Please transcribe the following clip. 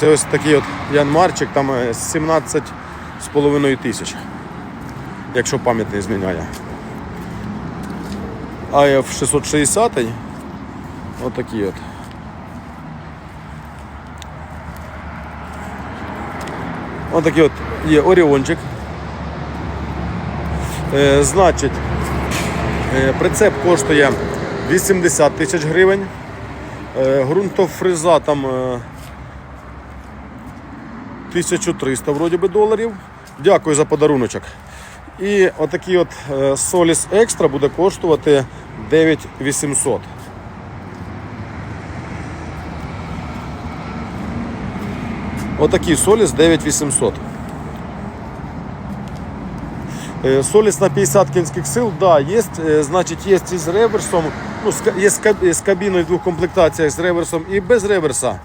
Це ось такий от Янмарчик, там е, 17 з половиною тисяч, якщо пам'ять не зміняє. АФ 660 отакий от. Отакий от є Оріончик. Е, значить, е, прицеп коштує 80 тисяч гривень. Е, ґрунтофреза там е, 1300 вроді би доларів. Дякую за подаруночок. І отакий от е, Solis Extra буде коштувати 9800. Отакий Solis 9800. Е, Соліс на 50 кінських сил, да, є, е, значить, є і з реверсом, ну, є з кабіною в двох комплектаціях з реверсом і без реверса.